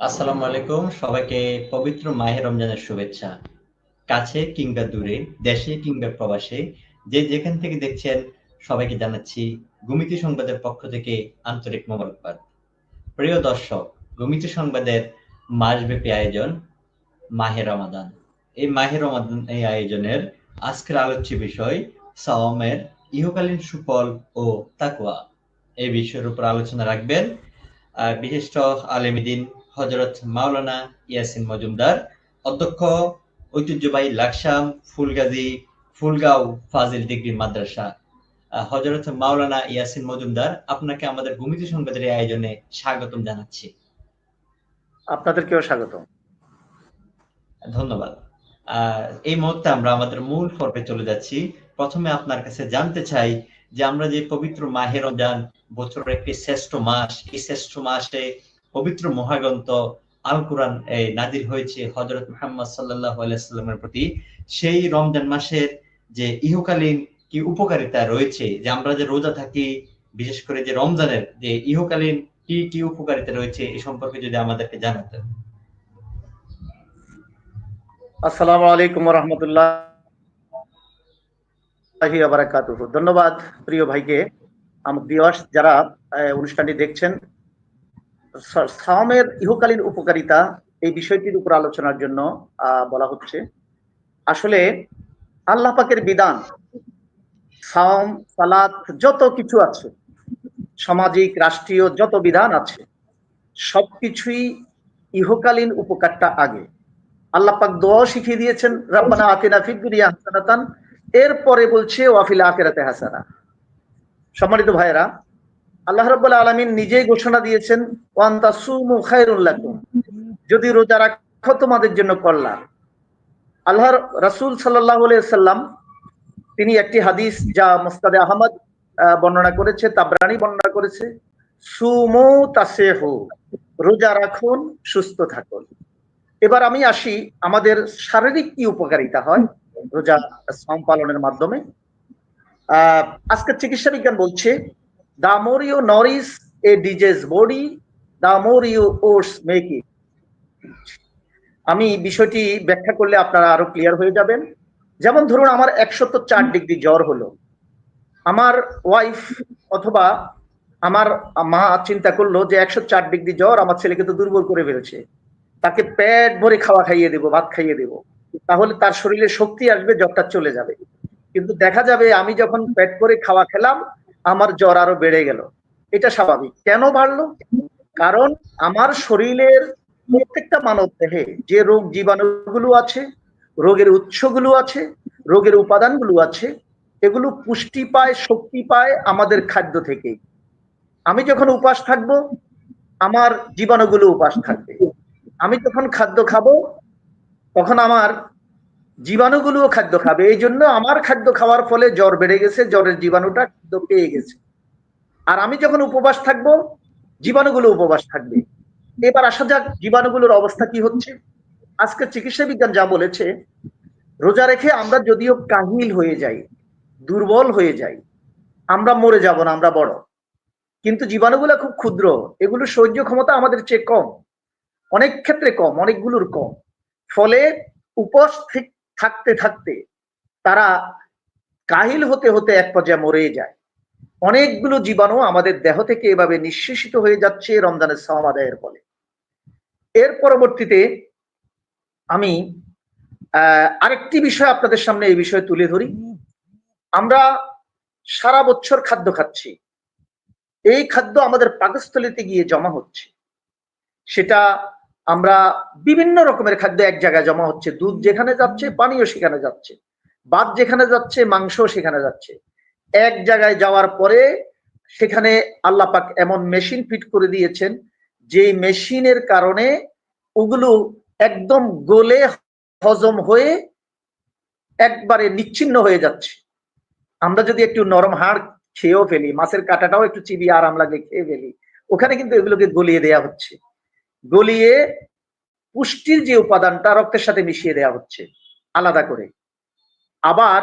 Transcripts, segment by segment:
আসসালামু আলাইকুম, সবাইকে পবিত্র মাহে রমজানের শুভেচ্ছা। কাছে কিংবা দূরে, দেশে কিংবা প্রবাসে, যে যেখান থেকে দেখছেন, সবাইকে জানাচ্ছি গুমিতি সংবাদের পক্ষ থেকে আন্তরিক মোবারকবাদ। প্রিয় দর্শক গুমিতি সংবাদের মাসব্যাপী আয়োজন মাহে রমাদান। এই মাহে রমাদান, এই আয়োজনের আজকের আলোচ্য বিষয় সাওমের ইহকালীন সুফল ও তাকুয়া এই বিষয়ের উপর আলোচনা রাখবেন বিশিষ্ট আলেমিদিন হজরত মাওলানা ইয়াসিন মজুমদার অধ্যক্ষ ঐতিহ্যবাহী লাকসাম ফুলগাজী ফুলগাঁও ফাজিল ডিগ্রি মাদ্রাসা। হজরত মাওলানা ইয়াসিন মজুমদার আপনাকে আমাদের ভূমিতি সংবাদের এই আয়োজনে স্বাগতম জানাচ্ছি। আপনাদেরকেও স্বাগত ধন্যবাদ। এই মুহূর্তে আমরা আমাদের মূল পর্বে চলে যাচ্ছি। প্রথমে আপনার কাছে জানতে চাই যে আমরা যে পবিত্র মাহের রমজান বছরের একটি শ্রেষ্ঠ মাস এই শ্রেষ্ঠ মাসে পবিত্র মহাগ্রন্থ আল কোরআন এই নাজির হয়েছে হজরত মোহাম্মদ সাল্লাহ আলাইসাল্লামের প্রতি। সেই রমজান মাসের যে ইহকালীন কি উপকারিতা রয়েছে, যে আমরা যে রোজা থাকি, বিশেষ করে যে রমজানের যে ইহকালীন কি কি উপকারিতা রয়েছে এই সম্পর্কে যদি আমাদেরকে জানাতেন। আসসালামু আলাইকুম রহমতুল্লাহ ধন্যবাদ প্রিয় ভাইকে, আমার দিবস যারা অনুষ্ঠানটি দেখছেন সাওমের ইহকালীন উপকারিতা এই বিষয়টির উপর আলোচনার জন্য বলা হচ্ছে। আসলে আল্লাহ পাকের বিধান, সাওম, সালাত, যত কিছু আছে, সামাজিক, রাষ্ট্রীয় যত বিধান আছে, সবকিছুই ইহকালীন উপকারটা আগে। আল্লাহ পাক দোয়া শিখিয়ে দিয়েছেন, রাব্বানা আতিনা ফিদ দুনিয়া হাসানাতান। এরপরে বলছে ওয়াফিল আখিরাতে হাসানা। সম্মানিত ভাইয়েরা আল্লাহ রাব্বুল আলামিন নিজেই ঘোষণা দিয়েছেন ওয়ান তাসুমু খায়রুল যদি রোজা রাখো তোমাদের জন্য কল্যাণ আল্লাহর রাসূল আলাইহি সাল্লাম তিনি একটি হাদিস যা মুস্তাদে আহমদ আহ, বর্ণনা করেছে তাবরানি বর্ণনা করেছে সুমু তাসেহু রোজা রাখুন সুস্থ থাকুন। এবার আমি আসি আমাদের শারীরিক কি উপকারিতা হয় রোজা পালনের মাধ্যমে? আহ, আজকের চিকিৎসা বিজ্ঞান বলছে the more you nourish a disease body the more you oats make it আমি বিষয়টি ব্যাখ্যা করলে আপনারা আরও ক্লিয়ার হয়ে যাবেন। যেমন ধরুন, আমার একশত চার ডিগ্রি জ্বর হলো। আমার ওয়াইফ অথবা আমার মা চিন্তা করল যে একশো চার ডিগ্রি জ্বর আমার ছেলেকে তো দুর্বল করে ফেলেছে। তাকে পেট ভরে খাওয়া খাইয়ে দেবো, ভাত খাইয়ে দেবো। তাহলে তার শরীরে শক্তি আসবে, জ্বরটা চলে যাবে। কিন্তু দেখা যাবে আমি যখন পেট করে খাওয়া খেলাম আমার জ্বর আরও বেড়ে গেল। এটা স্বাভাবিক। কেন বাড়লো? কারণ আমার শরীরের প্রত্যেকটা মানব দেহে যে রোগ জীবাণুগুলো আছে, রোগের উৎসগুলো আছে, রোগের উপাদানগুলো আছে, এগুলো পুষ্টি পায়, শক্তি পায় আমাদের খাদ্য থেকেই আমি যখন উপাস থাকব, আমার জীবাণুগুলো উপাস থাকবে। আমি যখন খাদ্য খাব, তখন আমার জীবাণুগুলোও খাদ্য খাবে। এই জন্য আমার খাদ্য খাওয়ার ফলে জ্বর বেড়ে গেছে, জ্বরের জীবাণুটা খাদ্য পেয়ে গেছে। আর আমি যখন উপবাস থাকব, জীবাণুগুলো উপবাস থাকবে। এবার আসা যাক জীবাণুগুলোর অবস্থা কি হচ্ছে। আজকে চিকিৎসা বিজ্ঞান যা বলেছে, রোজা রেখে আমরা যদিও কাহিল হয়ে যাই, দুর্বল হয়ে যাই, আমরা মরে যাব না, আমরা বড়। কিন্তু জীবাণুগুলো খুব ক্ষুদ্র, এগুলো সহ্য ক্ষমতা আমাদের চেয়ে কম। অনেক ক্ষেত্রে কম, অনেকগুলোর কম। ফলে উপস থাকতে থাকতে তারা কাহিল হতে হতে এক পর্যায়ে মরে যায়। অনেকগুলো জীবাণু আমাদের দেহ থেকে এভাবে নিঃশেষিত হয়ে যাচ্ছে রমজানের সাওম আদায়ের ফলে। এর পরবর্তীতে আমি আরেকটি বিষয় আপনাদের সামনে এই বিষয়ে তুলে ধরি। আমরা সারা বছর খাদ্য খাচ্ছি। এই খাদ্য আমাদের পাকস্থলিতে গিয়ে জমা হচ্ছে। সেটা আমরা বিভিন্ন রকমের খাদ্য এক জায়গায় জমা হচ্ছে। দুধ যেখানে যাচ্ছে পানিও সেখানে যাচ্ছে। ভাত যেখানে যাচ্ছে, মাংস সেখানে যাচ্ছে। এক জায়গায় যাওয়ার পরে সেখানে আল্লাহ পাক এমন মেশিন ফিট করে দিয়েছেন যে মেশিনের কারণে ওগুলো একদম গলে হজম হয়ে একবারে নিচ্ছিন্ন হয়ে যাচ্ছে। আমরা যদি একটু নরম হাড় খেয়েও ফেলি, মাছের কাঁটাটাও একটু চিবিয়ে আরাম লাগে খেয়ে ফেলি, ওখানে কিন্তু এগুলোকে গলিয়ে দেয়া হচ্ছে। গলিয়ে পুষ্টির যে উপাদানটা রক্তের সাথে মিশিয়ে দেয়া হচ্ছে, আলাদা করে। আবার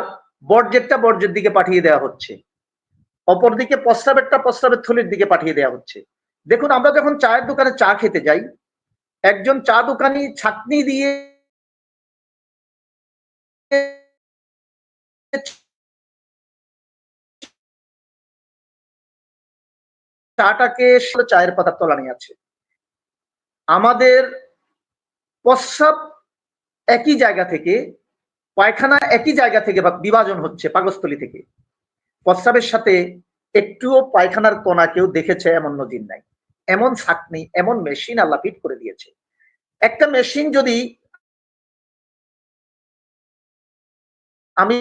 বর্জ্যেরটা বর্জ্যের দিকে পাঠিয়ে দেওয়া হচ্ছে। অপরদিকে প্রস্রাবেরটা প্রস্রাবের থলির দিকে পাঠিয়ে দেওয়া হচ্ছে। দেখুন, আমরা যখন চায়ের দোকানে চা খেতে যাই, একজন চা দোকানি ছাকনি দিয়ে চাটাকে চায়ের পাতার তলানি আছে। আমাদের প্রস্রাব একই জায়গা থেকে, পায়খানা একই জায়গা থেকে বা বিভাজন হচ্ছে পাকস্থলী থেকে। প্রস্রাবের সাথে একটুও পায়খানার কণা কেউ দেখেছে এমন নজির নাই। এমন ছাকনি, এমন মেশিন আল্লাহ ফিট করে দিয়েছে। একটা মেশিন যদি আমি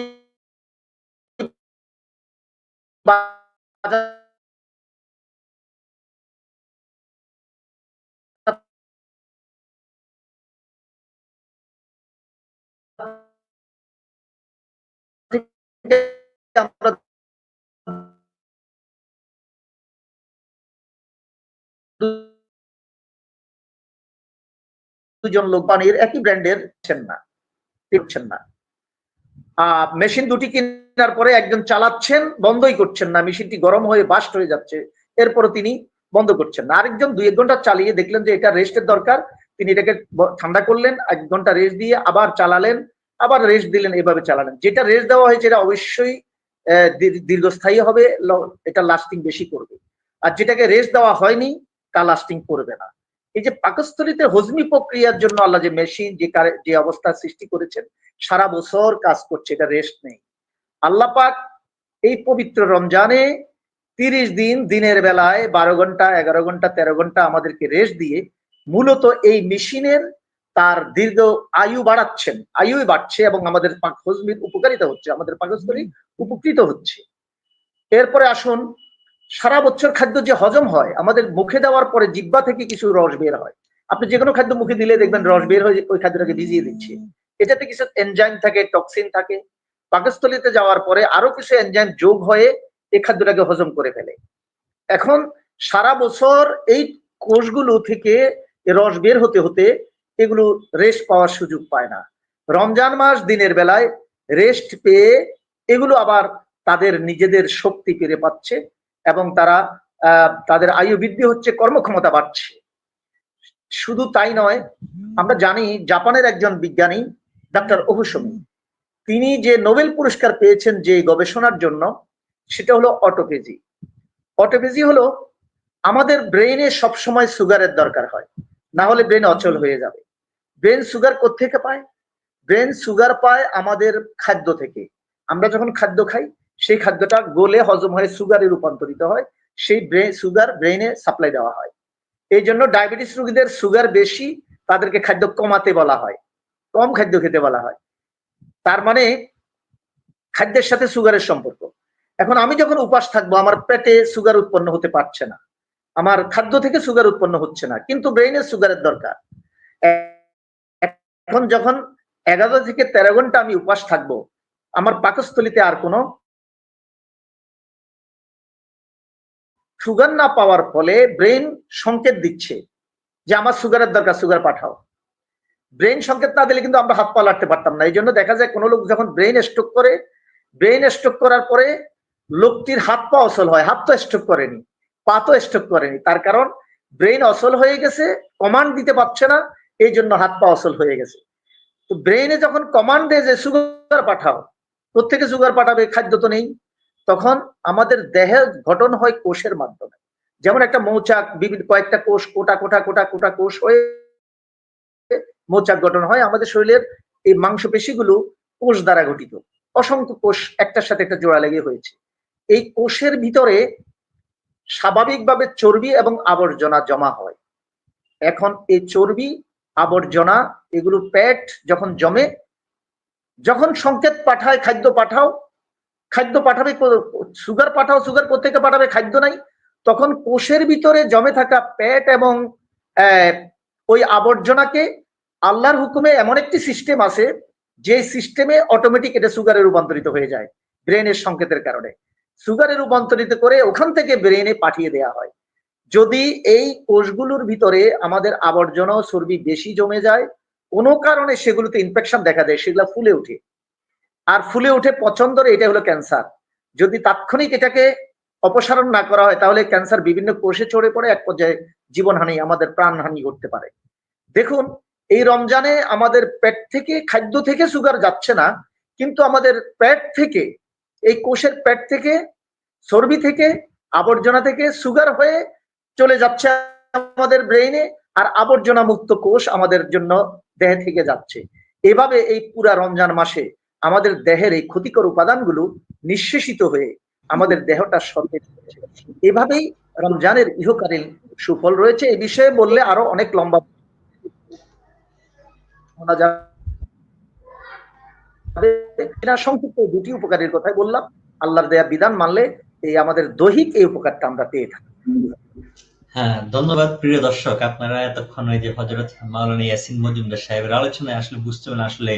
দুজন লোক পানির একই ব্র্যান্ডের না না। মেশিন দুটি কেনার পরে একজন চালাচ্ছেন, বন্ধই করছেন না মেশিনটি গরম হয়ে বাস্ট হয়ে যাচ্ছে। এরপর তিনি বন্ধ করছেন না। আরেকজন দুই এক ঘণ্টা চালিয়ে দেখলেন যে এটা রেস্টের দরকার। তিনি এটাকে ঠান্ডা করলেন, এক ঘণ্টা রেস্ট দিয়ে আবার চালালেন, আবার রেস্ট দিলেন, এভাবে চালালেন। যেটা রেস্ট দেওয়া হয়েছে এটা অবশ্যই দীর্ঘস্থায়ী হবে এটা লাস্টিং বেশি করবে। আর যেটাকে রেস্ট দেওয়া হয়নি, তা লাস্টিং করবে না। এই যে পাকস্থলিতে হজমি প্রক্রিয়ার জন্য আল্লাহ যে মেশিন যে যে অবস্থা সৃষ্টি করেছেন, সারা বছর কাজ করছে, এটা রেস্ট নেই। আল্লাহ পাক এই পবিত্র রমজানে তিরিশ দিন দিনের বেলায় বারো ঘণ্টা, এগারো ঘণ্টা, তেরো ঘণ্টা আমাদেরকে রেস্ট দিয়ে মূলত এই মেশিনের তার দীর্ঘ আয়ু বাড়াচ্ছেন আয়ু বাড়ছে এবং আমাদের হজমির উপকারিতা হচ্ছে, আমাদের পাকস্থলী উপকৃত হচ্ছে। এরপরে আসুন, সারা বছর খাদ্য যে হজম হয়, আমাদের মুখে দেওয়ার পরে জিব্বা থেকে কিছু রস বের হয়। আপনি যে কোনো খাদ্য মুখে দিলে দেখবেন রস বের হয়ে ওই খাদ্যটাকে ভিজিয়ে দিচ্ছে। এটাতে কিছু এনজাইম থাকে টক্সিন থাকে। পাকস্থলিতে যাওয়ার পরে আরও কিছু এনজাইম যোগ হয়ে এই খাদ্যটাকে হজম করে ফেলে। এখন সারা বছর এই কোষগুলো থেকে রস বের হতে হতে এগুলো রেস্ট পাওয়ার সুযোগ পায় না। রমজান মাস দিনের বেলায় রেস্ট পেয়ে এগুলো আবার তাদের নিজেদের শক্তি ফিরে পাচ্ছে এবং তারা তাদের আয়ু বৃদ্ধি হচ্ছে, কর্মক্ষমতা বাড়ছে। শুধু তাই নয়, আমরা জানি জাপানের একজন বিজ্ঞানী, ডাক্তার ওহুসমি, তিনি যে নোবেল পুরস্কার পেয়েছেন যে গবেষণার জন্য, সেটা হলো অটোপেজি অটোপেজি হলো আমাদের ব্রেইনে সবসময় সুগারের দরকার হয়। না হলে ব্রেন অচল হয়ে যাবে। ব্রেন সুগার থেকে পায়? ব্রেন সুগার পায় আমাদের খাদ্য থেকে। আমরা যখন খাদ্য খাই, সেই খাদ্যটা গোলে হজম হয়ে সুগারে রূপান্তরিত হয়। সেই ব্রেন সুগার ব্রেইনে সাপ্লাই দেওয়া হয়। এই জন্য ডায়াবেটিস রোগীদের সুগার বেশি, তাদেরকে খাদ্য কমাতে বলা হয়। কম খাদ্য খেতে বলা হয়। তার মানে খাদ্যের সাথে সুগারের সম্পর্ক। এখন আমি যখন উপাস থাকব, আমার পেটে সুগার উৎপন্ন হতে পারছে না। আমার খাদ্য থেকে সুগার উৎপন্ন হচ্ছে না, কিন্তু ব্রেইনের সুগারের দরকার। এখন যখন এগারো থেকে তেরো ঘণ্টা আমি উপাস থাকব, আমার পাকস্থলিতে আর কোনো সুগার না পাওয়ার ফলে ব্রেন সংকেত দিচ্ছে যে আমার সুগারের দরকার সুগার পাঠাও। ব্রেন সংকেত না দিলে কিন্তু আমরা হাত পা লাড়তে পারতাম না এই জন্য দেখা যায় কোনো লোক যখন ব্রেন স্ট্রোক করে ব্রেন স্ট্রোক করার পরে লোকটির হাত পা অসল হয়, হাত তো স্ট্রোক করেনি। পা তো স্ট্রোক করেনি তার কারণ ব্রেন অসল হয়ে গেছে কমান্ড দিতে পারছে না, এই জন্য হাত পা অসল হয়ে গেছে। তো ব্রেনে যখন কমান্ড দেয় যে সুগার পাঠাও। কোথেকে সুগার পাঠাবে? খাদ্য তো নেই। তখন আমাদের দেহের গঠন হয় কোষের মাধ্যমে। যেমন একটা মৌচাক, বিভিন্ন কয়েকটা কোষ, কোটা কোটা কোটা কোটা কোষ হয়ে মৌচাক গঠন হয়। আমাদের শরীরের এই মাংসপেশিগুলো কোষ দ্বারা গঠিত। অসংখ্য কোষ একটার সাথে একটা জোড়া লেগে হয়েছে। এই কোষের ভিতরে স্বাভাবিকভাবে চর্বি এবং আবর্জনা জমা হয়। এখন এই চর্বি, আবর্জনা, এগুলো পেট যখন জমে, যখন সংকেত পাঠায় খাদ্য পাঠাও, খাদ্য পাঠাবে সুগার পাঠাও, সুগার কোথেকে পাঠাবে, খাদ্য নাই, তখন কোষের ভিতরে জমে থাকা পেট এবং ওই আবর্জনাকে আল্লাহর হুকুমে এমন একটি সিস্টেম আছে, যে সিস্টেমে অটোমেটিক এটা সুগারে রূপান্তরিত হয়ে যায়, ব্রেনের সংকেতের কারণে। সুগারে রূপান্তরিত করে ওখান থেকে ব্রেনে পাঠিয়ে দেয়া হয়। যদি এই কোষগুলোর ভিতরে আমাদের আবর্জনা চর্বি বেশি জমে যায়, কোনো কারণে সেগুলোতে ইনফেকশন দেখা দেয়, সেগুলো ফুলে ওঠে। আর ফুলে উঠে পছন্দর এটা হলো ক্যান্সার যদি তাৎক্ষণিক এটাকে অপসারণ না করা হয়, তাহলে ক্যান্সার বিভিন্ন কোষে চড়ে পড়ে, এক পর্যায়ে জীবনহানি, আমাদের প্রাণহানি ঘটতে পারে। দেখুন, এই রমজানে আমাদের পেট থেকে, খাদ্য থেকে সুগার যাচ্ছে না, কিন্তু আমাদের পেট থেকে এই কোষের পেট থেকে, চর্বি থেকে, আবর্জনা থেকে সুগার হয়ে চলে যাচ্ছে আমাদের ব্রেইনে আর আবর্জনা মুক্ত কোষ আমাদের জন্য দেহ থেকে যাচ্ছে। এভাবে এই পুরা রমজান মাসে আমাদের দেহের এই ক্ষতিকর উপাদানগুলো নিঃশেষিত হয়ে আমাদের দেহটা সতেজ হচ্ছে। এভাবেই রমজানের ইহকালীন সুফল রয়েছে। এই বিষয়ে বললে আরও অনেক লম্বা শোনা যাবে। এটা সংক্ষিপ্ত দুটি উপকারের কথাই বললাম। আল্লাহর দেয়া বিধান মানলে এই আমাদের দৈহিক এই উপকারটা আমরা পেয়ে থাকি। হ্যাঁ ধন্যবাদ প্রিয় দর্শক। আপনারা এতক্ষণ ওই যে হজরত মাওলানা ইয়াসিন মজুমদার সাহেবের আলোচনায় আসলে বুঝতে পারেন আসলে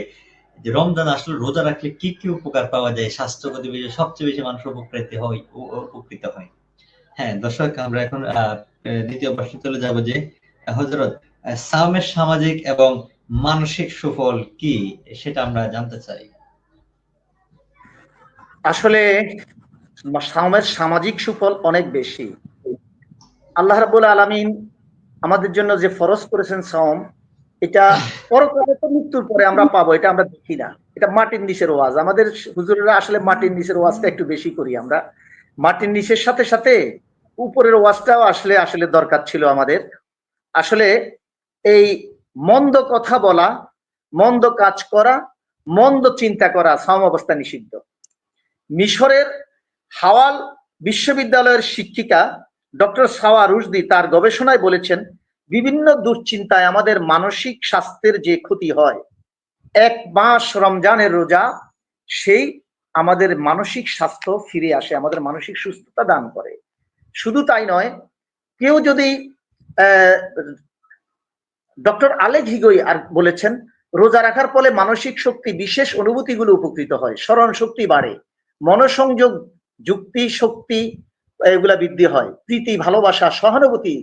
যে রমজান আসলে রোজা রাখলে কি কি উপকার পাওয়া যায়, স্বাস্থ্যগত বিষয়ে সবচেয়ে বেশি মানুষ উপকৃত হয় উপকৃত হয়। হ্যাঁ দর্শক, আমরা এখন দ্বিতীয় প্রশ্ন চলে যাব যে হজরত সামের সামাজিক এবং মানসিক সুফল কি সেটা আমরা জানতে চাই। আসলে সামাজিক সুফল অনেক বেশি। আল্লাহ রাবুল আলমিন আমাদের জন্য যে ফরজ করেছেন সম এটা পরকালে তো মৃত্যুর পরে আমরা পাবো, এটা আমরা দেখি না। এটা মাটির নিচের ওয়াজ। আমাদের হুজুরেরা আসলে মাটির নিচের ওয়াজটা একটু বেশি করি আমরা। মাটির নিচের সাথে সাথে উপরের ওয়াজটাও আসলে আসলে দরকার ছিল আমাদের। আসলে এই মন্দ কথা বলা, মন্দ কাজ করা, মন্দ চিন্তা করা সাম অবস্থা নিষিদ্ধ। মিশরের হাওয়াল বিশ্ববিদ্যালয়ের শিক্ষিকা ডক্টর সাওয়া রুশদি তার গবেষণায় বলেছেন, বিভিন্ন দুশ্চিন্তায় আমাদের মানসিক স্বাস্থ্যের যে ক্ষতি হয়, এক মাস রমজানের রোজা, সেই আমাদের মানসিক স্বাস্থ্য ফিরে আসে, আমাদের মানসিক সুস্থতা দান করে। শুধু তাই নয়, কেউ যদি ডক্টর আলেক হিগই আর বলেছেন, রোজা রাখার ফলে মানসিক শক্তি, বিশেষ অনুভূতিগুলো উপকৃত হয়, স্মরণ শক্তি বাড়ে, মনোসংযোগ, যুক্তি শক্তি এগুলা বৃদ্ধি হয়, প্রীতি, ভালোবাসা, সহানুভূতি,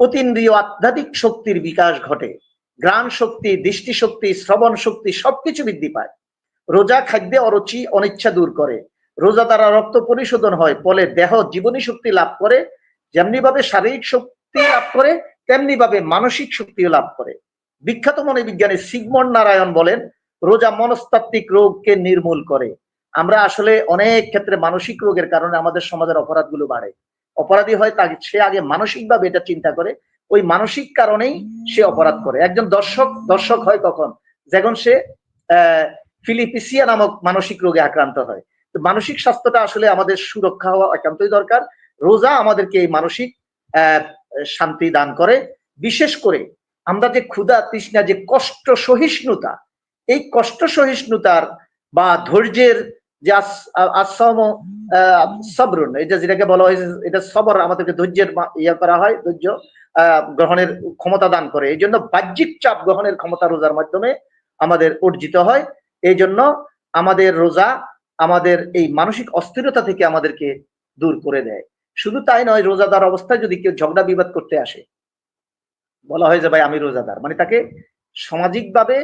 অতীন্দ্রিয়, আধ্যাত্মিক শক্তির বিকাশ ঘটে গ্রাম শক্তি, দৃষ্টি শক্তি, শ্রবণ শক্তি সবকিছু বৃদ্ধি পায়। রোজা খাদ্যে অরুচি, অনিচ্ছা দূর করে, রোজা দ্বারা রক্ত পরিশোধন হয়, ফলে দেহ জীবনী শক্তি লাভ করে যেমনি ভাবে শারীরিক শক্তি লাভ করে তেমনি ভাবে মানসিক শক্তিও লাভ করে। বিখ্যাত মনোবিজ্ঞানী সিগমন্ড নারায়ণ বলেন, রোজা মনস্তাত্ত্বিক রোগকে নির্মূল করে। আমরা আসলে অনেক ক্ষেত্রে মানসিক রোগের কারণে আমাদের সমাজের অপরাধগুলো বাড়ে। অপরাধী হয় তাকে, সে আগে মানসিকভাবে এটা চিন্তা করে, ওই মানসিক কারণেই সে অপরাধ করে। একজন দর্শক দর্শক হয় কখন? যখন সে ফিলিপিসিয়া নামক মানসিক রোগে আক্রান্ত হয়। তো মানসিক স্বাস্থ্যটা আসলে আমাদের সুরক্ষা হওয়া একান্তই দরকার। রোজা আমাদেরকে এই মানসিক শান্তি দান করে। বিশেষ করে আমরা যে ক্ষুধা, তৃষ্ণা, যে কষ্ট, সহিষ্ণুতা, এই কষ্ট, সহিষ্ণুতার বা ধৈর্যের যে আশ্রম সবরুন এটা যেটাকে বলা হয়েছে এটা সবর, আমাদেরকে ধৈর্যের ইয়ে করা হয়, ধৈর্য গ্রহণের ক্ষমতা দান করে। এই জন্য বাহ্যিক চাপ গ্রহণের ক্ষমতা রোজার মাধ্যমে আমাদের অর্জিত হয়। এই জন্য আমাদের রোজা আমাদের এই মানসিক অস্থিরতা থেকে আমাদেরকে দূর করে দেয়। শুধু তাই নয়, রোজাদার অবস্থায় যদি কেউ ঝগড়া বিবাদ করতে আসে, বলা হয় যে ভাই, আমি রোজাদার। মানে তাকে সামাজিকভাবে,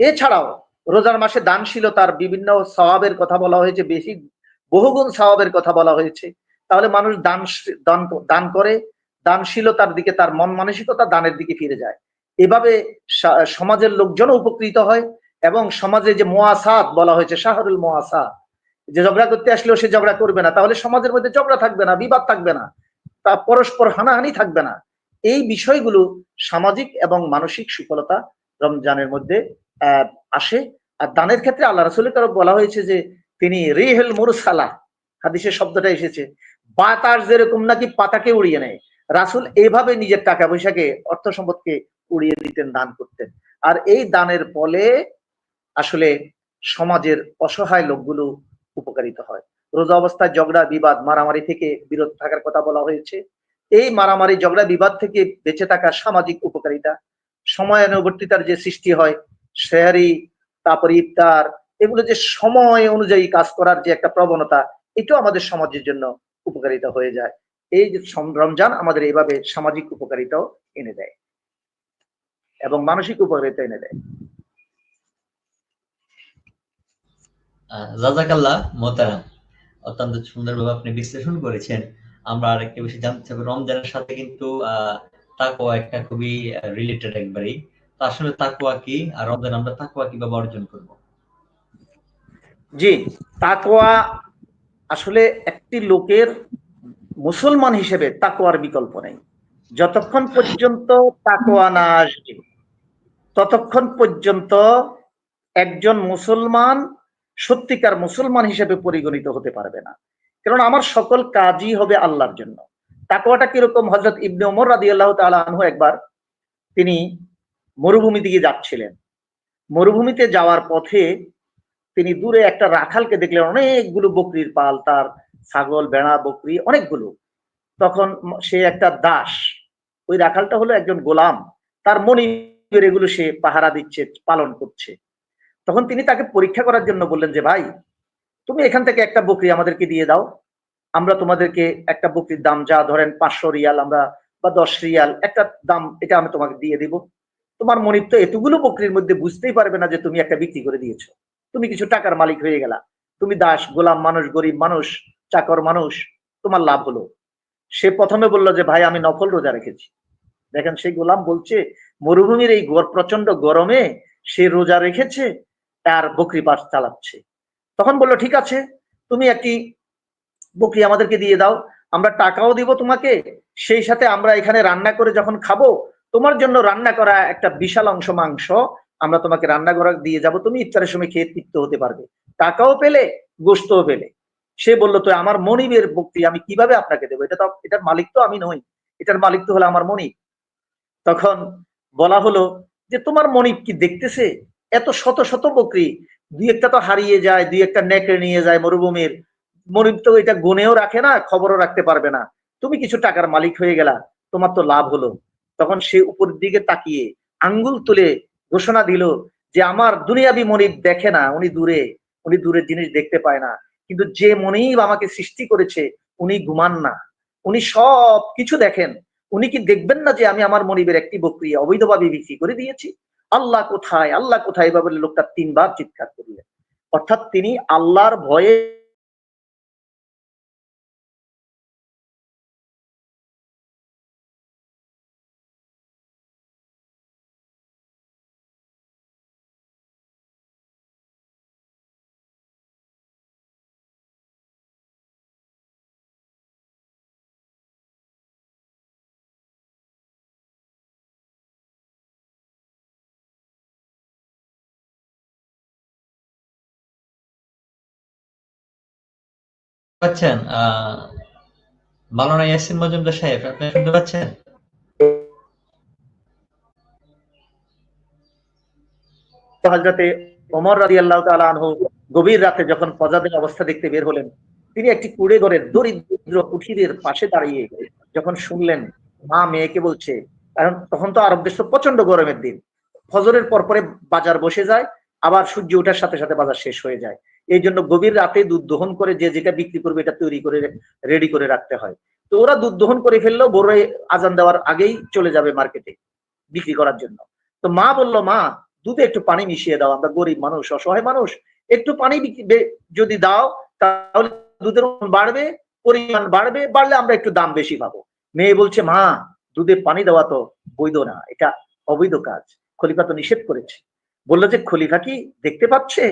এছাড়াও রোজার মাসে দানশীলতার বিভিন্ন স্বভাবের কথা বলা হয়েছে, বেশি বহুগুণ স্বভাবের কথা বলা হয়েছে। তাহলে মানুষ দান দান দান করে, দানশীলতার দিকে, তার মন মানসিকতা দানের দিকে ফিরে যায়। এভাবে সমাজের লোকজন উপকৃত হয় এবং সমাজে যে মোয়াসাত বলা হয়েছে, শাহরুল মোয়াসাত যে ঝগড়া করতে আসলেও সে ঝগড়া করবে না। তাহলে সমাজের মধ্যে ঝগড়া থাকবে না, বিবাদ থাকবে না। তা পরস্পর হানাহানি থাকবে না। এই বিষয়গুলো সামাজিক এবং মানসিক সুফলতা রমজানের মধ্যে আসে। আর দানের ক্ষেত্রে আল্লাহ রসুলের তরফ বলা হয়েছে যে, তিনি রিহেল মুরসালা, হাদিসের শব্দটা এসেছে, বাতাস যেরকম নাকি পাতাকে উড়িয়ে নেয়। রাসুল এইভাবে নিজের টাকা পয়সাকে, অর্থ সম্পদকে উড়িয়ে দিতেন, দান করতেন। আর এই দানের ফলে আসলে সমাজের অসহায় লোকগুলো উপকারিত হয়। রোজা অবস্থায় ঝগড়া, বিবাদ, মারামারি থেকে বিরত থাকার কথা বলা হয়েছে। এই মারামারি, ঝগড়া, বিবাদ থেকে বেঁচে থাকা সামাজিক উপকারিতা, সময়ানুবর্তিতার যে সৃষ্টি হয় শেহারি তারপরে ইফতার, এগুলো যে সময় অনুযায়ী কাজ করার যে একটা প্রবণতা, এটাও আমাদের সমাজের জন্য উপকারিতা হয়ে যায়। এই যে রমজান আমাদের এইভাবে সামাজিক উপকারিতাও এনে দেয় এবং মানসিক উপকারিতা এনে দেয়। জাজাকাল্লাহ মোতারাম অত্যন্ত সুন্দরভাবে আপনি বিশ্লেষণ করেছেন। আমরা আরেকটা বিষয় জানতে চাইব, রমজানের সাথে কিন্তু, আহ, তাকওয়া একটা খুবই রিলেটেড একবারই। তো আসলে তাকওয়া কি আর রমজান আমরা তাকওয়া কীভাবে অর্জন করব? জি, তাকওয়া আসলে একটি লোকের মুসলমান হিসেবে তাকওয়ার বিকল্প নেই। যতক্ষণ পর্যন্ত তাকওয়া না আসবে, ততক্ষণ পর্যন্ত একজন মুসলমান সত্যিকার মুসলমান হিসেবে পরিগণিত হতে পারবে না। কারণ আমার সকল কাজই হবে আল্লাহর জন্য। তাকওয়াটা কীরকম? হজরত ইবনে ওমর রাদি আল্লাহ আনহু একবার তিনি মরুভূমি দিকে যাচ্ছিলেন। মরুভূমিতে যাওয়ার পথে তিনি দূরে একটা রাখালকে দেখলেন, অনেকগুলো বকরির পাল, তার ছাগল বেড়া বকরি, অনেকগুলো। তখন সে একটা দাস, ওই রাখালটা হলো একজন গোলাম, তার মনিবের এগুলো সে পাহারা দিচ্ছে, পালন করছে। তখন তিনি তাকে পরীক্ষা করার জন্য বললেন যে, ভাই, তুমি এখান থেকে একটা বকরি আমাদেরকে দিয়ে দাও। আমরা তোমাদেরকে একটা বকরির দাম, যা ধরেন পাঁচশো রিয়াল আমরা বা দশ রিয়াল, একটা দাম এটা আমি তোমাকে দিয়ে দিব। তোমার মনিব তো এতগুলো বকরির মধ্যে বুঝতেই পারবে না যে তুমি একটা বিক্রি করে দিয়েছ। তুমি কিছু টাকার মালিক হয়ে গেলা। তুমি দাস, গোলাম মানুষ, গরিব মানুষ, চাকর মানুষ, তোমার লাভ হলো। সে প্রথমে বলল যে, ভাই, আমি নফল রোজা রেখেছি। দেখেন সেই গোলাম বলছে, মরুভূমির এই প্রচণ্ড গরমে সে রোজা রেখেছে তার বকরি পাশ চালাচ্ছে। তখন বলল, ঠিক আছে, তুমি একটি বকরি আমাদেরকে দিয়ে দাও, আমরা টাকাও দিব তোমাকে, সেই সাথে আমরা এখানে রান্না করে যখন খাব, তোমার জন্য রান্না করা একটা বিশাল অংশ মাংস, আমরা তোমাকে রান্না করা দিয়ে যাব, তুমি ইফতারের সময় খেয়ে তৃপ্ত হতে পারবে। টাকাও পেলে গোস্তও পেলে। সে বলল, তো আমার মনিবের বক্তি আমি কীভাবে আপনাকে দেবো? এটা তো, এটার মালিক তো আমি নই, এটার মালিক তো হলো আমার মনিব। তখন বলা হলো যে, তোমার মনিব কি দেখতেছে? এত শত শত বকরি, দুই একটা তো হারিয়ে যায়, দুই একটা নেকড়ে নিয়ে যায় মরুভূমির। মনিব তো এটা গুনেও রাখে না, খবরও রাখতে পারবে না। তুমি কিছু টাকার মালিক হয়ে গেলা, তোমার তো লাভ হলো। তখন সে উপর দিকে তাকিয়ে আঙ্গুল তুলে ঘোষণা দিল যে আমার দুনিয়াবি মনিব দেখে না, উনি দূরে। উনি দূরের জিনিস দেখতে পায় না। কিন্তু যে মনিব আমাকে সৃষ্টি করেছে, উনি ঘুমান না। উনি সব কিছু দেখেন। উনি কি দেখবেন না যে আমি আমার মনিবের একটি বকরি অবৈধভাবে বিক্রি করে দিয়েছি? আল্লাহ কোথায়? আল্লাহ কোথায়? এভাবে লোকটা তিনবার চিৎকার করলেন। অর্থাৎ তিনি আল্লাহর ভয়ে পাচ্ছেন, আহ, মাওলানা ইয়াসিন মজুমদার সাহেব, আপনি শুনতে পাচ্ছেন? হজরতে ওমর রাজি আল্লাহ গভীর রাতে যখন প্রজাদের অবস্থা দেখতে বের হলেন, তিনি একটি কুড়ে ঘরের দরিদ্র কুঠিরের পাশে দাঁড়িয়ে যখন শুনলেন, মা মেয়েকে বলছে, কারণ তখন তো আরব দেশ প্রচণ্ড গরমের দিন, ফজরের পর পরে বাজার বসে যায়, আবার সূর্য ওঠার সাথে সাথে বাজার শেষ হয়ে যায়। এই জন্য গভীর রাতে দুধ দহন করে যে যেটা বিক্রি করবে এটা তৈরি করে রেডি করে রাখতে হয়। তো ওরা দুধ দহন করে ফেললেও বড় আজান দেওয়ার আগেই চলে যাবে মার্কেটে বিক্রি করার জন্য। তো মা বলল, মা, দুধে একটু পানি মিশিয়ে দাও, আমরা গরিব মানুষ, অসহায় মানুষ, একটু পানি যদি দাও, তাহলে দুধের বাড়বে, পরিমাণ বাড়বে, বাড়লে আমরা একটু দাম বেশি পাবো। মেয়ে বলছে, মা, দুধে পানি দেওয়া তো বৈধ না, এটা অবৈধ কাজ, খলিফা তো নিষেধ করেছে। বলল যে, খলিফা কি দেখতে পাচ্ছে?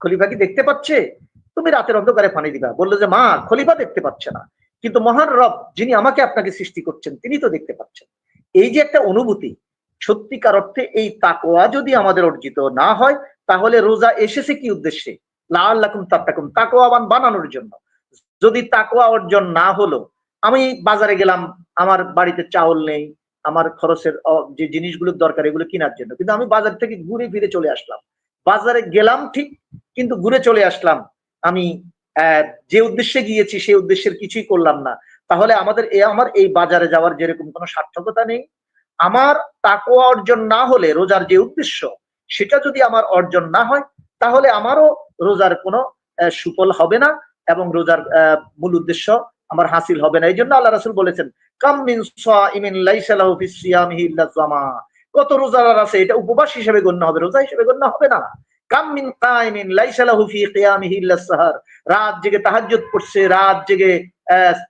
খলিফা কি দেখতে পাচ্ছে? তুমি রাতের অন্ধকারে পানি দিবা। বলল যে, মা, খলিফা দেখতে পাচ্ছে না। কিন্তু মহান রব যিনি আমাকে আপনাকে সৃষ্টি করছেন, তিনি তো দেখতে পাচ্ছেন। এই যে একটা অনুভূতি, সত্যিকার অর্থে এই তাকোয়া যদি আমাদের অর্জিত না হয়, তাহলে রোজা এসেছে কি উদ্দেশ্যে? লাল্লাকুম তাত্তাকুম তাকোয়াবান বানানোর জন্য। যদি তাকোয়া অর্জন না হলো, আমি বাজারে গেলাম, আমার বাড়িতে চাউল নেই, আমার খরচের যে জিনিসগুলোর দরকার, এগুলো কেনার জন্য। কিন্তু আমি বাজার থেকে ঘুরে ফিরে চলে আসলাম। বাজারে গেলাম ঠিক কিন্তু ঘুরে চলে আসলাম। আমি যে উদ্দেশ্যে গিয়েছি সেই উদ্দেশ্যের কিছুই করলাম না। তাহলে আমাদের এ, আমার এই বাজারে যাওয়ার যেরকম কোনো সার্থকতা নেই। আমার তাকোয়া অর্জন না হলে রোজার যে উদ্দেশ্য, সেটা যদি আমার অর্জন না হয়, তাহলে আমারও রোজার কোনো সুফল হবে না এবং রোজার মূল উদ্দেশ্য আমার হাসিল হবে না। এই জন্য আল্লাহ রাসুল বলেছেন কত রোজার আছে, এটা উপবাস হিসেবে গণ্য হবে, রোজা হিসেবে গণ্য হবে না। কামিন কাইমিন লাইসালাহু ফি কিয়ামিহি ইল্লা সাহার। রাত জেগে তাহাজ্জুদ পড়ছে, রাত জেগে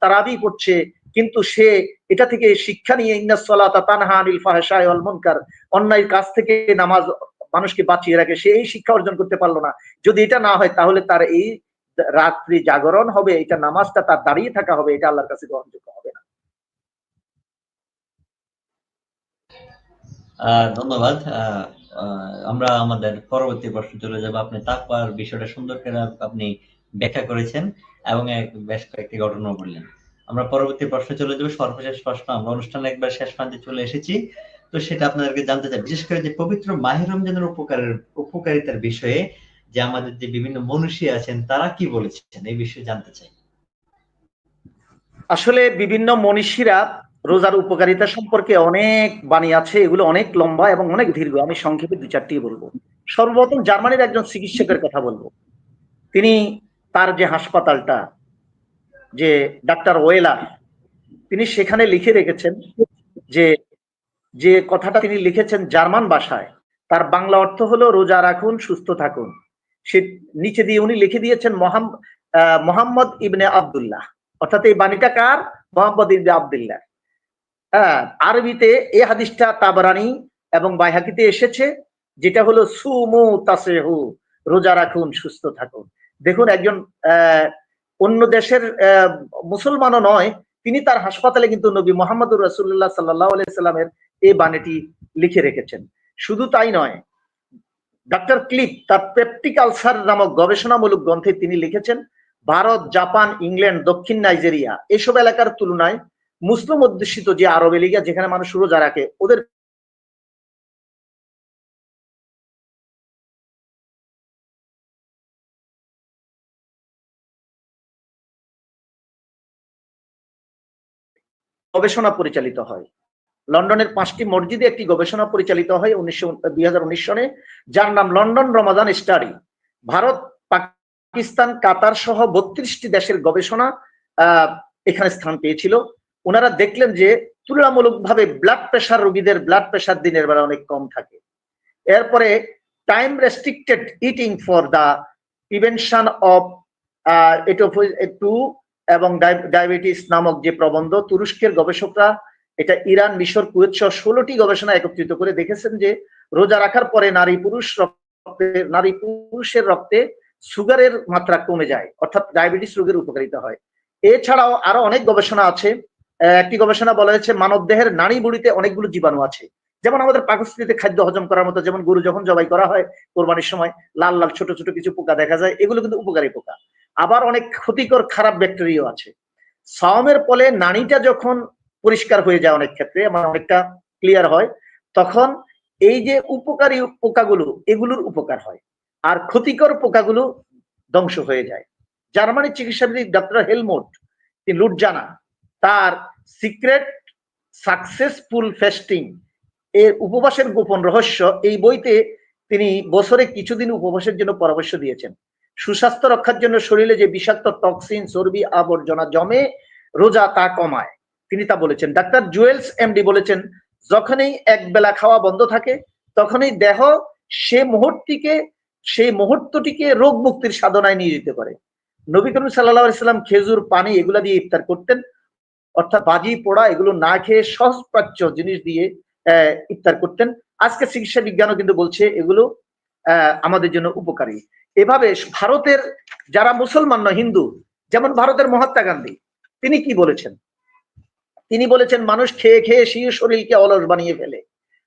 তারাবি পড়ছে, কিন্তু সে এটা থেকে শিক্ষা নিয়ে ইন্নাস সালাতা তানহা আনিল ফাহশাই ওয়াল মুনকার, অন্যায়ের কাজ থেকে নামাজ মানুষকে বাঁচিয়ে রাখে, সে এই শিক্ষা অর্জন করতে পারল না। যদি এটা না হয়, তাহলে তার এই রাত্রি জাগরণ হবে, এটা নামাজটা তার দাঁড়িয়ে থাকা হবে, এটা আল্লাহর কাছে গ্রহণযোগ্য হবে না। ধন্যবাদ। আমরা আমাদের পরবর্তী প্রশ্ন চলে যাব। আপনি তাকওয়ার বিষয়টা সুন্দর করে আপনি ব্যাখ্যা করেছেন এবং বেশ কয়েকটি ঘটনা বললেন। আমরা পরবর্তী প্রশ্ন চলে যাব। সর্বশেষ প্রশ্ন, আমরা অনুষ্ঠানে একবার শেষ প্রান্তে চলে এসেছি। তো সেটা আপনাদেরকে জানতে চাই, বিশেষ করে যে পবিত্র মাহে রমজানের উপকারের, উপকারিতার বিষয়ে যে আমাদের যে বিভিন্ন মনীষী আছেন, তারা কি বলেছেন? এই বিষয়ে জানতে চাই। আসলে বিভিন্ন মনীষীরা রোজার উপকারিতা সম্পর্কে অনেক বাণী আছে, এগুলো অনেক লম্বা এবং অনেক দীর্ঘ। আমি সংক্ষেপে দু চারটি বলব। সর্বপ্রথম জার্মানির একজন চিকিৎসকের কথা বলব। তিনি তার যে হাসপাতালটা, যে ডাক্তার ওয়েলার, তিনি সেখানে লিখে রেখেছেন যে যে কথাটা তিনি লিখেছেন জার্মান ভাষায়, তার বাংলা অর্থ হলো রোজা রাখুন, সুস্থ থাকুন। সে নিচে দিয়ে উনি লিখে দিয়েছেন মোহাম্মদ মোহাম্মদ ইবনে আব্দুল্লাহ। অর্থাৎ এই বাণীটা কার? মোহাম্মদ ইবনে আব্দুল্লাহ। হ্যাঁ আরবিতে এই হাদিসটা তাবরানি এবং বাইহাকিতে এসেছে, যেটা হলো সুমু তাসেহু, রোজা রাখুন, সুস্থ থাকুন। দেখুন, একজন অন্য দেশের মুসলমানও নয়, তিনি তার হাসপাতালে কিন্তু নবী মোহাম্মদুর রাসুল্লাহ সাল্লাহ সাল্লামের এই বাণীটি লিখে রেখেছেন। শুধু তাই নয় ডক্টর ক্লিপ, তার পেপটিক আলসার নামক গবেষণামূলক গ্রন্থে তিনি লিখেছেন, ভারত, জাপান, ইংল্যান্ড, দক্ষিণ নাইজেরিয়া, এসব এলাকার তুলনায় মুসলিম অধ্যুষিত যে আরব এলিগা যেখানে মানুষ রোজা রাখে, ওদের গবেষণা পরিচালিত হয়। লন্ডনের পাঁচটি মসজিদে একটি গবেষণা পরিচালিত হয় উনিশশো, দুই সনে, যার নাম London Ramadan study. Bharat, Pakistan, Qatar সহ বত্রিশটি দেশের গবেষণা এখানে স্থান পেয়েছিল। ওনারা দেখলেন যে তুলনামূলকভাবে ব্লাড প্রেশার রোগীদের ব্লাড প্রেশার দিনের বেলা অনেক কম থাকে। এরপরে time restricted eating for the prevention of two এবং ডায়াবেটিস নামক যে প্রবন্ধ, তুরস্কের গবেষকরা এটা ইরান, মিশর, কুয়েত সহ ষোলোটি গবেষণা একত্রিত করে দেখেছেন যে রোজা রাখার পরে নারী পুরুষ রক্তে, নারী পুরুষের রক্তে সুগারের মাত্রা কমে যায়, অর্থাৎ ডায়াবেটিস রোগের উপকারিতা হয়। এছাড়াও আরও অনেক গবেষণা আছে। একটি গবেষণা বলা হয়েছে, মানব দেহের নারী বুড়িতে অনেকগুলো জীবাণু আছে। যেমন আমাদের পাকস্থলিতে খাদ্য হজম করার মতো যেমন গরু যখন জবাই করা হয় কোরবানির সময়, লাল লাল ছোট ছোট কিছু পোকা দেখা যায়, এগুলো কিন্তু উপকারী পোকা। আবার অনেক ক্ষতিকর খারাপ ব্যাকটেরিয়াও আছে। সাওমের ফলে নারীটা যখন পরিষ্কার হয়ে যায় অনেক ক্ষেত্রে, আমার অনেকটা ক্লিয়ার হয়, তখন এই যে উপকারী পোকাগুলো, এগুলোর উপকার হয়। আর ক্ষতিকর পোকাগুলো ধ্বংস হয়ে যায়। জার্মানির চিকিৎসাবিদ ডক্টর হেলমোট, তিনি লুটজানা তার সিক্রেট সাকসেসফুল ফেস্টিং। এর উপবাসের গোপন রহস্য, এই বইতে তিনি বছরে কিছুদিন উপবাসের জন্য পরামর্শ দিয়েছেন। সুস্বাস্থ্য রক্ষার জন্য শরীরে যে বিষাক্ত টক্সিন, চর্বি, আবর্জনা জমে, রোজা তা কমায়। তিনি তা বলেছেন। ডাক্তার জুয়েলস এমডি বলেছেন, যখনই এক বেলা খাওয়া বন্ধ থাকে, তখনই দেহ সে মুহূর্তটিকে সেই মুহূর্তটিকে রোগ মুক্তির সাধনায় নিয়োজিত করে। নবী করিম সাল্লাহ সাল্লাম খেজুর, পানি এগুলা দিয়ে ইফতার করতেন। অর্থাৎ বাজি, পোড়া এগুলো না খেয়ে সহজ প্রাচ্য জিনিস দিয়ে ইফতার করতেন। আজকে চিকিৎসা বিজ্ঞানও কিন্তু বলছে এগুলো আমাদের জন্য উপকারী। এভাবে ভারতের যারা মুসলমান নয়, হিন্দু, যেমন ভারতের মহাত্মা গান্ধী, তিনি কি বলেছেন? তিনি বলেছেন, মানুষ খেয়ে খেয়ে শিশু শরীরকে অলস বানিয়ে ফেলে।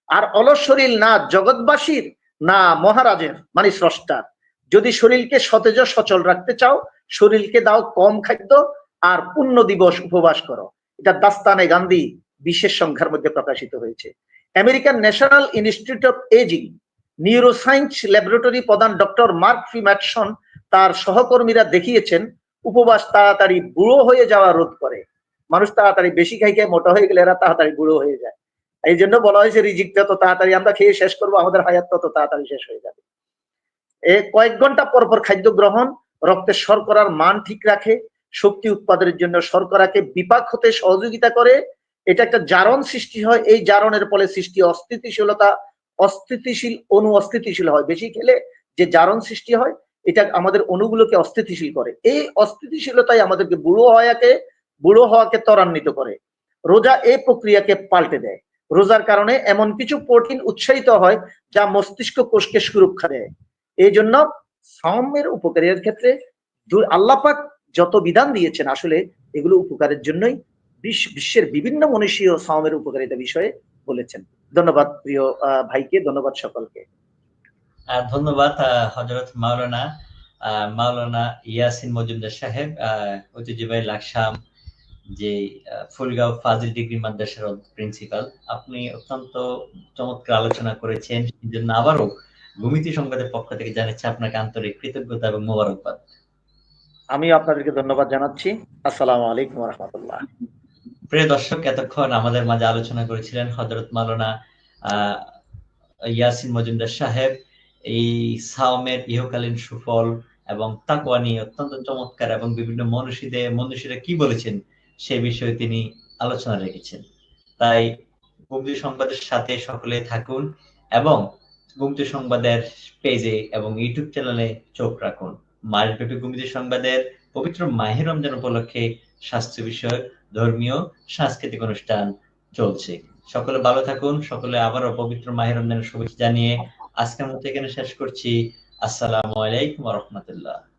আর অলস শরীর না জগৎবাসীর, না মহারাজের মানে স্রষ্টার। যদি শরীরকে সতেজ সচল রাখতে চাও, শরীরকে দাও কম খাদ্য আর পূর্ণ দিবস উপবাস করো। এটা দাস্তানে গান্ধী বিশেষ সংখ্যার মধ্যে প্রকাশিত হয়েছে। American National Institute of Aging neuroscience laboratory প্রধান ডক্টর মার্ক ফি ম্যাটসন তার সহকর্মীরা দেখিয়েছেন, উপবাস তাড়াতাড়ি বুড়ো হয়ে যাওয়া রোধ করে। মানুষ তাড়াতাড়ি বেশি খাই খেয়ে মোটা হয়ে গেলে এরা তাড়াতাড়ি বুড়ো হয়ে যায়। এই জন্য বলা হয়েছে রিজিক যত তাড়াতাড়ি আমরা খেয়ে শেষ করব, আমাদের হায়াত তত তাড়াতাড়ি শেষ হয়ে যাবে। এ কয়েক ঘণ্টা পর পর খাদ্য গ্রহণ, রক্তের শর্করার মান ঠিক রাখে শক্তি উৎপাদনের জন্য শর্করাকে বিপাক হতে সহযোগিতা করে। এটা একটা জারণ সৃষ্টি হয়। এই জারণের ফলে সৃষ্টি অস্থিতিশীলতা, অস্থিতিশীল অনু অস্থিতিশীল হয়। বেশি খেলে যে জারণ সৃষ্টি হয়, এটা আমাদের অণুগুলোকে অস্থিতিশীল করে। এই অস্থিতিশীলতাই আমাদেরকে বুড়ো হওয়াকে বুড়ো হওয়াকে ত্বরান্বিত করে। রোজা এই প্রক্রিয়াকে পাল্টে দেয়। রোজার কারণে এমন কিছু প্রোটিন উৎসাহিত হয় যা মস্তিষ্ক কোষকে সুরক্ষা দেয়। এই জন্য সামের উপকারের ক্ষেত্রে আল্লাপাক যত বিধান দিয়েছেন, আসলে এগুলো উপকারের জন্যই বিশ্বের বিভিন্ন মনীষীয় সামের উপকারিতা বিষয়ে বলেছেন। ধন্যবাদ প্রিয় ভাইকে, ধন্যবাদ সকলকে। ধন্যবাদ হজরত মাওলানা মাওলানা ইয়াসিন মজুমদার সাহেব ঐতিহ্যবাহী লাকসাম, যে ফুলগাঁও ফাজিল ডিগ্রি মাদ্রাসার প্রিন্সিপাল। আপনি অত্যন্ত চমৎকার আলোচনা করেছেন সেই জন্য আবারও ভূমিতি সংবাদের পক্ষ থেকে জানাচ্ছি আপনাকে আন্তরিক কৃতজ্ঞতা এবং মোবারকবাদ। আমি আপনাদেরকে ধন্যবাদ জানাচ্ছি। আসসালামু আলাইকুম রহমতুল্লাহ প্রিয় দর্শক এতক্ষণ আমাদের মাঝে আলোচনা করেছিলেন হজরত মাওলানা আহ, ইয়াসিন মজুমদার সাহেব। এই সাওমের ইহকালীন সুফল এবং তাকওয়া নিয়ে অত্যন্ত চমৎকার এবং বিভিন্ন মনীষীদের মনীষীরা কি বলেছেন সে বিষয়ে তিনি আলোচনা রেখেছেন। তাই গুমতি সংবাদের সাথে সকলে থাকুন এবং গুমতি সংবাদের পেজে এবং ইউটিউব চ্যানেলে চোখ রাখুন। মাসব্যাপী গুমতি সংবাদের পবিত্র মাহের রমজান উপলক্ষে স্বাস্থ্য বিষয়ক, ধর্মীয়, সাংস্কৃতিক অনুষ্ঠান চলছে। সকলে ভালো থাকুন, সকলে আবারও পবিত্র মাহের রমজানের শুভেচ্ছা জানিয়ে আজকের মতো এখানে শেষ করছি। আসসালামু আলাইকুম রহমতুল্লাহ।